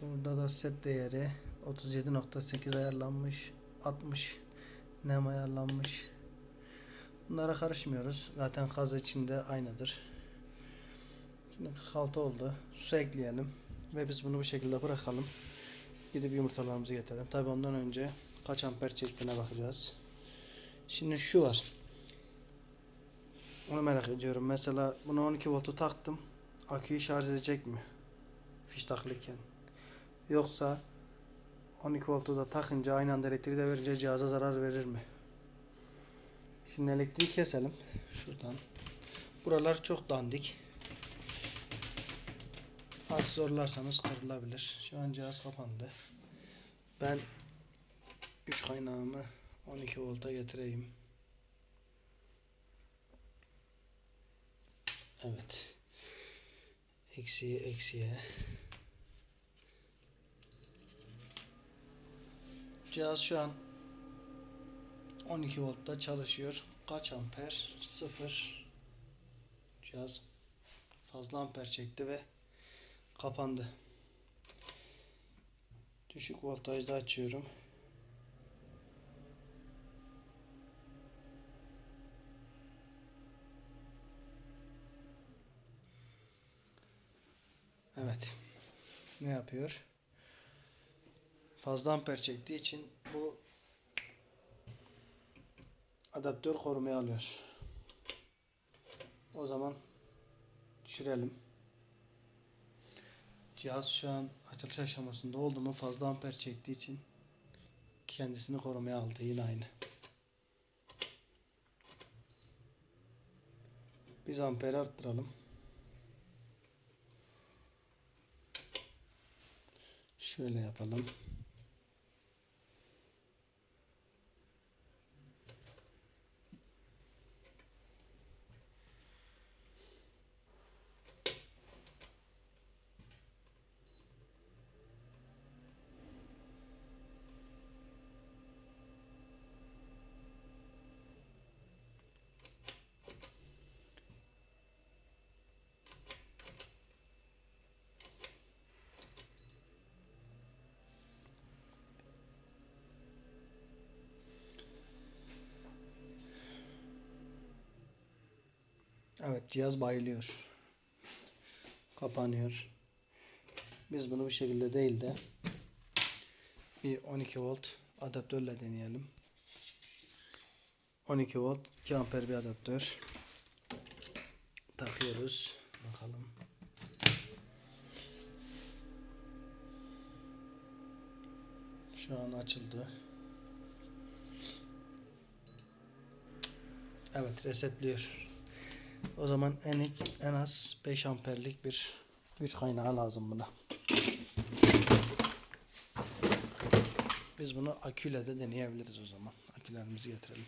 Burada da set değeri 37.8 ayarlanmış. 60 nem ayarlanmış. Bunlara karışmıyoruz. Zaten kaz içinde aynıdır. Şimdi 46 oldu. Su ekleyelim. Ve biz bunu bu şekilde bırakalım. Gidip yumurtalarımızı getirelim. Tabi ondan önce kaç amper çektiğine bakacağız. Şimdi şu var. Onu merak ediyorum. Mesela bunu 12 voltu taktım. Aküyü şarj edecek mi? Fiş takılıyken. Yoksa 12 voltu da takınca aynı anda elektriği de verince cihaza zarar verir mi? Şimdi elektriği keselim. Şuradan. Buralar çok dandik. Az zorlarsanız kırılabilir. Şu an cihaz kapandı. Ben 3 kaynağımı 12 volta getireyim. Evet. Eksiye eksiye. Cihaz şu an 12 voltta çalışıyor. Kaç amper? 0. Cihaz fazla amper çekti ve kapandı. Düşük voltajda açıyorum. Evet. Ne yapıyor? Fazla amper çektiği için bu adaptör korumaya alıyor. O zaman düşürelim. Cihaz şu an açılış aşamasında oldu mu fazla amper çektiği için kendisini korumaya aldı yine aynı. Biz amperi arttıralım. Şöyle yapalım. Evet cihaz bayılıyor. Kapanıyor. Biz bunu bu şekilde değil de bir 12 volt adaptörle deneyelim. 12 volt 2 amper bir adaptör. Takıyoruz. Bakalım. Şu an açıldı. Evet resetliyor. O zaman en en az 5 amperlik bir güç kaynağı lazım buna. Biz bunu aküyle de deneyebiliriz o zaman. Akülerimizi getirelim.